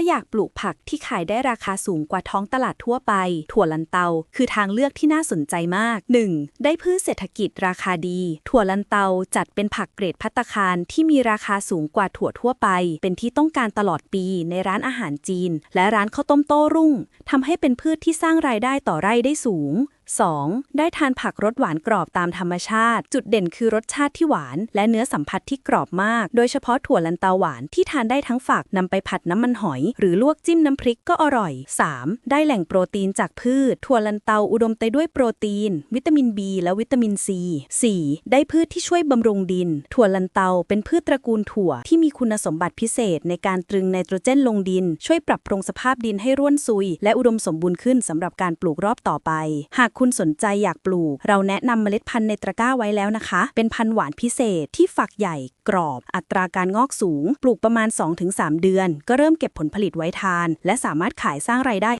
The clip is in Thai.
ถ้าอยากปลูกผักที่ขายได้ราคาสูงกว่าท้องตลาดทั่วไป ถั่วลันเตา คือทางเลือกที่น่าสนใจมาก 1. ได้พืชเศรษฐกิจราคาดี ถั่วลันเตาจัดเป็นผักเกรดพัตตาคารที่มีราคาสูงกว่าถั่วทั่วไป เป็นที่ต้องการตลอดปีในร้านอาหารจีน และร้านข้าวต้มโต้รุ่งทำให้เป็นพืชที่สร้างรายได้ต่อไร่ได้สูง 2. ได้ทานผักรสหวานกรอบตามธรรมชาติ จุดเด่นคือรสชาติที่หวาน และเนื้อสัมผัสที่กรอบมาก โดยเฉพาะถั่วลันเตาหวานที่ทานได้ทั้งฝักนำไปผัดน้ำมันหอย หรือลวกจิ้มน้ำพริกก็อร่อย 3. ได้แหล่งโปรตีนจากพืช ถั่วลันเตาอุดมไปด้วยโปรตีน วิตามิน B และวิตามิน C 4. ได้พืชที่ช่วยบำรุงดิน ถั่วลันเตาเป็นพืชตระกูลถั่วที่มีคุณสมบัติพิเศษในการตรึงไนโตรเจนลงดิน ช่วยปรับปรุงสภาพดินให้ร่วนซุย และอุดมสมบูรณ์ขึ้นสำหรับการปลูกรอบต่อไป หากคุณสนใจอยากปลูก เราแนะนำเมล็ดพันธุ์ในตะกร้าไว้แล้วนะคะ เป็นพันธุ์หวานพิเศษที่ฝักใหญ่กรอบ อัตราการงอกสูง ปลูกประมาณ 2-3 เดือน ก็เริ่มเก็บผลผลิตไว้ทาน และสามารถขายสร้างรายได้